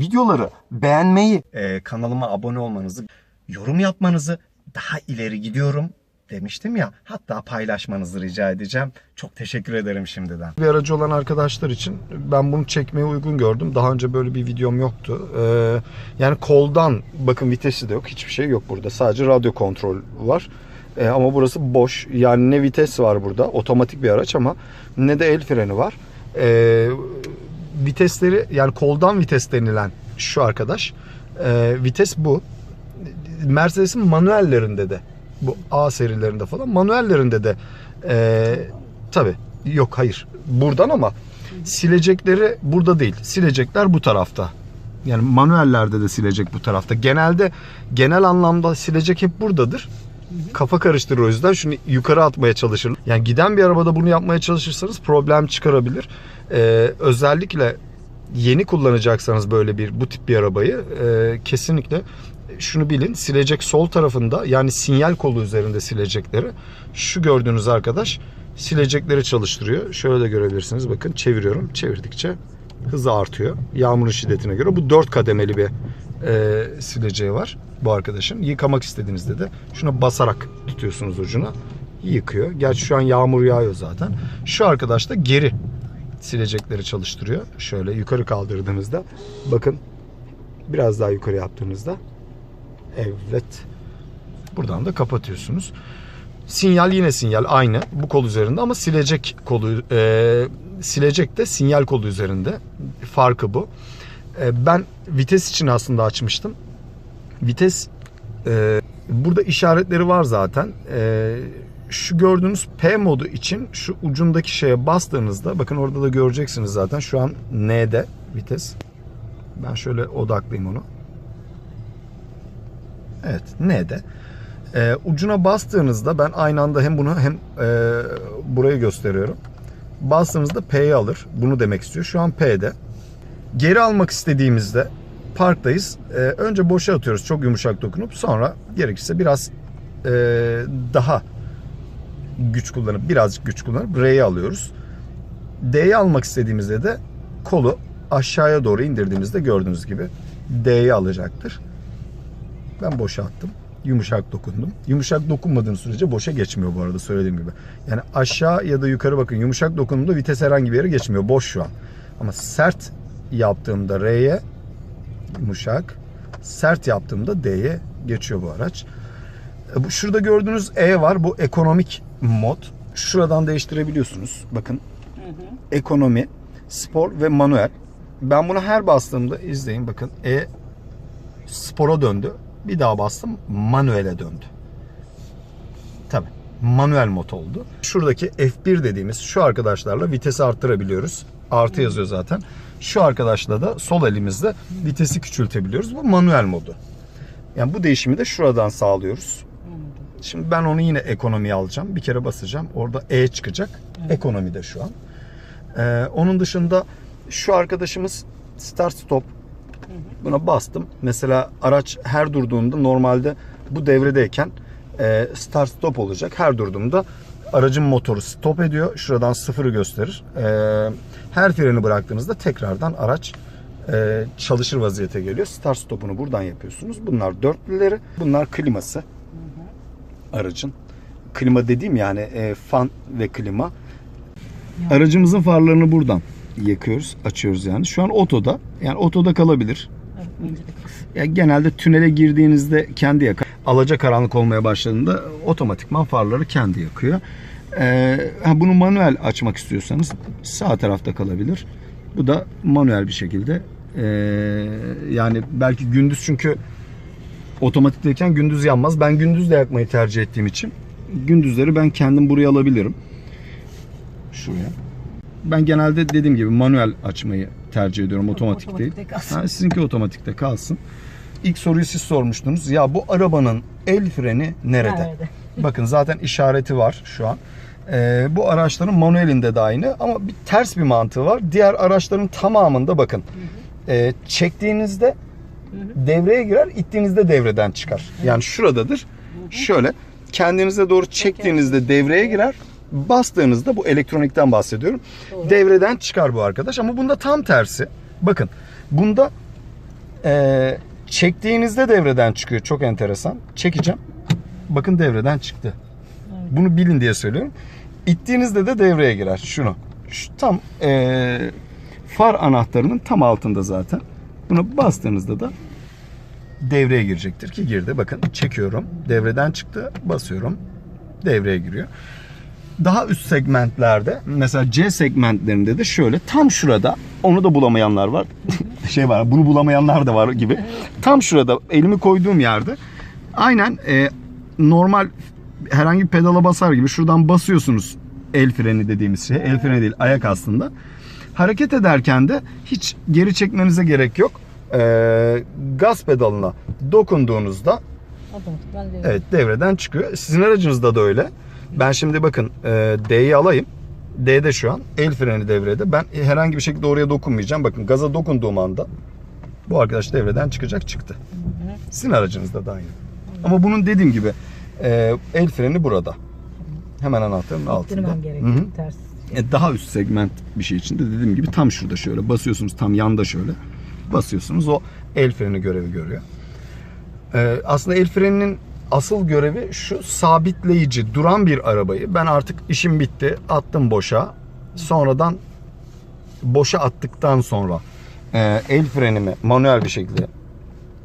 videoları beğenmeyi, e, kanalıma abone olmanızı, yorum yapmanızı daha ileri gidiyorum demiştim ya. Hatta paylaşmanızı rica edeceğim. Çok teşekkür ederim şimdiden. Bir aracı olan arkadaşlar için ben bunu çekmeye uygun gördüm. Daha önce böyle bir videom yoktu. Ee, yani koldan bakın vitesi de yok. Hiçbir şey yok burada. Sadece radyo kontrol var. Ee, ama burası boş. Yani ne vites var burada. Otomatik bir araç ama ne de el freni var. Ee, vitesleri yani koldan vites denilen şu arkadaş. Ee, vites bu. Mercedes'in manuellerinde de bu A serilerinde falan manuellerinde de e, tabi yok hayır buradan ama silecekleri burada değil. Silecekler bu tarafta. Yani manuellerde de silecek bu tarafta. Genelde genel anlamda silecek hep buradadır. Kafa karıştırır o yüzden şunu yukarı atmaya çalışır. Yani giden bir arabada bunu yapmaya çalışırsanız problem çıkarabilir. Ee, özellikle yeni kullanacaksanız böyle bir bu tip bir arabayı e, kesinlikle şunu bilin silecek sol tarafında yani sinyal kolu üzerinde silecekleri şu gördüğünüz arkadaş silecekleri çalıştırıyor. Şöyle de görebilirsiniz bakın çeviriyorum çevirdikçe hızı artıyor. Yağmurun şiddetine göre bu dört kademeli bir e, sileceği var bu arkadaşın. Yıkamak istediğinizde de şuna basarak tutuyorsunuz ucuna yıkıyor. Gerçi şu an yağmur yağıyor zaten. Şu arkadaş da geri silecekleri çalıştırıyor. Şöyle yukarı kaldırdığınızda bakın biraz daha yukarı yaptığınızda evet buradan da kapatıyorsunuz. Sinyal yine sinyal aynı bu kol üzerinde ama silecek kolu e, silecek de sinyal kolu üzerinde. Farkı bu. E, ben vites için aslında açmıştım. Vites e, burada işaretleri var zaten. E, şu gördüğünüz P modu için şu ucundaki şeye bastığınızda bakın orada da göreceksiniz zaten şu an N'de vites. Ben şöyle odaklayayım onu. Evet N'de. Ee, ucuna bastığınızda ben aynı anda hem bunu hem e, burayı gösteriyorum. Bastığınızda P'yi alır. Bunu demek istiyor. Şu an P'de. Geri almak istediğimizde parktayız. Ee, önce boşa atıyoruz çok yumuşak dokunup sonra gerekirse biraz e, daha güç kullanıp birazcık güç kullanıp R'yi alıyoruz. D'yi almak istediğimizde de kolu aşağıya doğru indirdiğimizde gördüğünüz gibi D'yi alacaktır. Ben boşa attım. Yumuşak dokundum. Yumuşak dokunmadığın sürece boşa geçmiyor bu arada söylediğim gibi. Yani aşağı ya da yukarı bakın yumuşak dokunduğumda vites herhangi bir yere geçmiyor. Boş şu an. Ama sert yaptığımda R'ye yumuşak, sert yaptığımda D'ye geçiyor bu araç. E, bu şurada gördüğünüz E var. Bu ekonomik mod. Şuradan değiştirebiliyorsunuz. Bakın. Ekonomi, spor ve manuel. Ben bunu her bastığımda izleyin bakın. E spora döndü. Bir daha bastım manuele döndü. Tabi manuel mod oldu. Şuradaki F1 dediğimiz şu arkadaşlarla vitesi arttırabiliyoruz. Artı yazıyor zaten. Şu arkadaşla da sol elimizle vitesi küçültebiliyoruz. Bu manuel modu. Yani bu değişimi de şuradan sağlıyoruz. Şimdi ben onu yine ekonomiye alacağım. Bir kere basacağım. Orada E çıkacak. Ekonomide şu an. Ee, onun dışında şu arkadaşımız start stop. Buna bastım. Mesela araç her durduğunda normalde bu devredeyken e, start stop olacak. Her durduğumda aracın motoru stop ediyor. Şuradan sıfırı gösterir. E, her freni bıraktığınızda tekrardan araç e, çalışır vaziyete geliyor. Start stopunu buradan yapıyorsunuz. Bunlar dörtlüleri. Bunlar kliması aracın. Klima dediğim yani e, fan ve klima. Aracımızın farlarını buradan yakıyoruz, açıyoruz yani. Şu an otoda. Yani otoda kalabilir. Evet, bence de kalsın. Ya genelde tünele girdiğinizde kendi yakar. Alaca karanlık olmaya başladığında otomatikman farları kendi yakıyor. Ee, bunu manuel açmak istiyorsanız sağ tarafta kalabilir. Bu da manuel bir şekilde. Ee, yani belki gündüz çünkü otomatikteyken gündüz yanmaz. Ben gündüz de yakmayı tercih ettiğim için gündüzleri ben kendim buraya alabilirim. Şuraya. Ben genelde dediğim gibi manuel açmayı tercih ediyorum otomatik değil. Ha, sizinki otomatikte kalsın. İlk soruyu siz sormuştunuz. Ya bu arabanın el freni nerede? Nerede? Bakın zaten işareti var şu an. Ee, bu araçların manuelinde de aynı ama bir ters bir mantığı var. Diğer araçların tamamında bakın. Ee, çektiğinizde devreye girer, ittiğinizde devreden çıkar. Yani şuradadır. Şöyle kendinize doğru çektiğinizde devreye girer. Bastığınızda bu elektronikten bahsediyorum. Doğru. Devreden çıkar bu arkadaş ama bunda tam tersi. Bakın bunda Ee, çektiğinizde devreden çıkıyor. Çok enteresan. Çekeceğim. Bakın devreden çıktı. Bunu bilin diye söylüyorum. İttiğinizde de devreye girer. Şunu. Şu tam ee, far anahtarının tam altında zaten. Buna bastığınızda da devreye girecektir ki girdi. Bakın çekiyorum. Devreden çıktı. Basıyorum. Devreye giriyor. Daha üst segmentlerde mesela C segmentlerinde de şöyle tam şurada onu da bulamayanlar var. şey var bunu bulamayanlar da var gibi. Tam şurada elimi koyduğum yerde aynen e, normal herhangi bir pedala basar gibi şuradan basıyorsunuz el freni dediğimiz şey. El freni değil ayak aslında. Hareket ederken de hiç geri çekmenize gerek yok. E, gaz pedalına dokunduğunuzda. Evet devreden çıkıyor. Sizin aracınızda da öyle. Ben şimdi bakın e, D'yi alayım. D'de şu an el freni devrede. Ben herhangi bir şekilde oraya dokunmayacağım. Bakın gaza dokunduğum anda bu arkadaş devreden çıkacak çıktı. Sizin aracınızda da aynı. Ama bunun dediğim gibi e, el freni burada. Hemen anahtarın altında. İttirmem Hı hı. gerekiyor. Ters. E, daha üst segment bir şey için de dediğim gibi tam şurada şöyle basıyorsunuz tam yanda şöyle basıyorsunuz o el freni görevi görüyor. E, aslında el freninin asıl görevi şu sabitleyici duran bir arabayı ben artık işim bitti attım boşa sonradan boşa attıktan sonra e, el frenimi manuel bir şekilde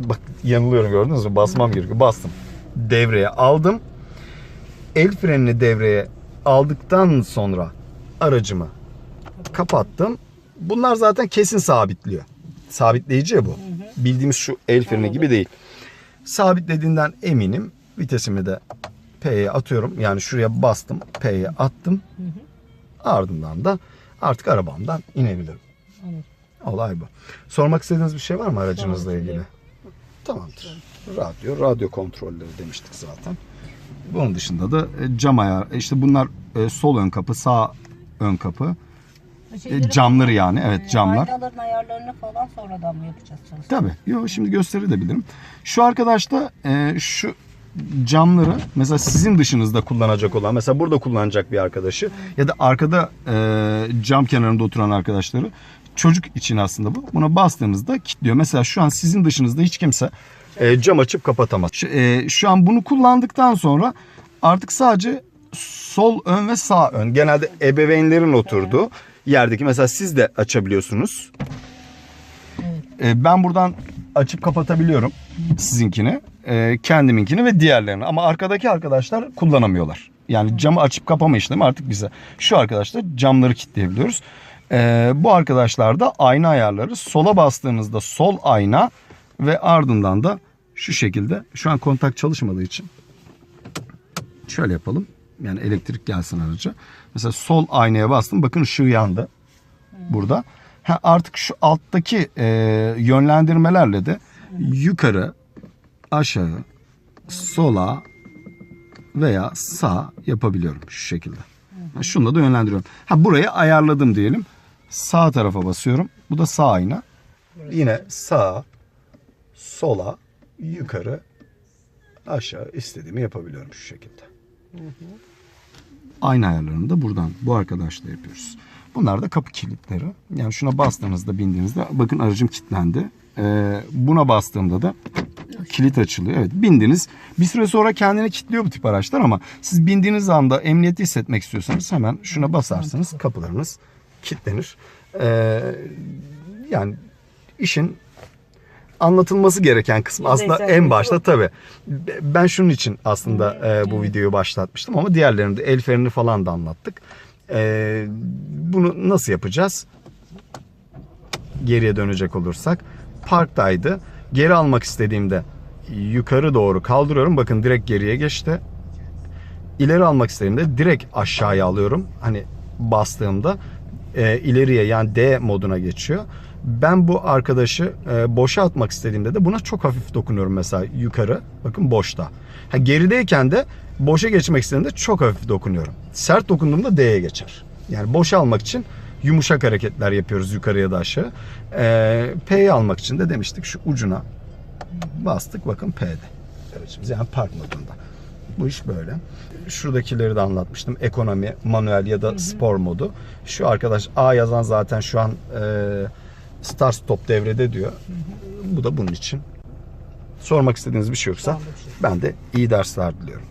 bak yanılıyorum gördünüz mü basmam gerekiyor bastım devreye aldım el frenini devreye aldıktan sonra aracımı kapattım. Bunlar zaten kesin sabitliyor. Sabitleyici ya bu. Bildiğimiz şu el freni gibi değil. Sabitlediğinden eminim. Vitesimi de P'ye atıyorum. Yani şuraya bastım. P'ye attım. Ardından da artık arabamdan inebilirim. Anladım. Olay bu. Sormak istediğiniz bir şey var mı aracınızla Sormak ilgili? Tamamdır. Radyo, radyo kontrolleri demiştik zaten. Bunun dışında da e, cam ayar. işte bunlar e, sol ön kapı, sağ ön kapı. Şeyleri E, camları yani, evet, e, camlar. Aynaların ayarlarını falan sonradan mı yapacağız? Tabii. Yo şimdi gösterebilirim. Şu arkadaş da e, şu camları mesela sizin dışınızda kullanacak olan mesela burada kullanacak bir arkadaşı ya da arkada e, cam kenarında oturan arkadaşları çocuk için aslında bu. Buna bastığınızda kilitliyor. Mesela şu an sizin dışınızda hiç kimse e, cam açıp kapatamaz. Şu, e, şu an bunu kullandıktan sonra artık sadece sol ön ve sağ ön genelde ebeveynlerin oturduğu yerdeki mesela siz de açabiliyorsunuz. E, ben buradan açıp kapatabiliyorum sizinkini, e, kendiminkini ve diğerlerini. Ama arkadaki arkadaşlar kullanamıyorlar. Yani camı açıp kapama işlemi artık bize. Şu arkadaşlar camları kilitleyebiliyoruz. E, bu arkadaşlar da ayna ayarları. Sola bastığınızda sol ayna ve ardından da şu şekilde. Şu an kontak çalışmadığı için şöyle yapalım. Yani elektrik gelsin araca. Mesela sol aynaya bastım. Bakın ışığı yandı. Burada. Ha, artık şu alttaki e, yönlendirmelerle de yukarı, aşağı, sola veya sağ yapabiliyorum şu şekilde. Şunla da yönlendiriyorum. Ha burayı ayarladım diyelim. Sağ tarafa basıyorum. Bu da sağ ayna. Yine sağ, sola, yukarı, aşağı istediğimi yapabiliyorum şu şekilde. Aynı ayarlarını da buradan bu arkadaşla yapıyoruz. Bunlar da kapı kilitleri. Yani şuna bastığınızda bindiğinizde bakın aracım kilitlendi. Ee, buna bastığımda da kilit açılıyor. Evet bindiniz. Bir süre sonra kendini kilitliyor bu tip araçlar ama siz bindiğiniz anda emniyeti hissetmek istiyorsanız hemen şuna basarsınız. Kapılarınız kilitlenir. Ee, yani işin anlatılması gereken kısmı aslında Yüzeysel en başta bu. tabii. Ben şunun için aslında e, bu videoyu başlatmıştım ama diğerlerinde el frenini falan da anlattık. E, bunu nasıl yapacağız? Geriye dönecek olursak parktaydı. Geri almak istediğimde yukarı doğru kaldırıyorum. Bakın direkt geriye geçti. İleri almak istediğimde direkt aşağıya alıyorum. Hani bastığımda e, ileriye yani D moduna geçiyor. Ben bu arkadaşı e, boşa atmak istediğimde de buna çok hafif dokunuyorum mesela yukarı. Bakın boşta. Ha, gerideyken de boşa geçmek istediğimde çok hafif dokunuyorum. Sert dokunduğumda D'ye geçer. Yani boşa almak için yumuşak hareketler yapıyoruz yukarıya da aşağı. E, P'yi almak için de demiştik şu ucuna bastık bakın P'de. Aracımız yani park modunda. Bu iş böyle. Şuradakileri de anlatmıştım. Ekonomi, manuel ya da spor modu. Şu arkadaş A yazan zaten şu an e, start stop devrede diyor. Bu da bunun için. Sormak istediğiniz bir şey yoksa şey. ben de iyi dersler diliyorum.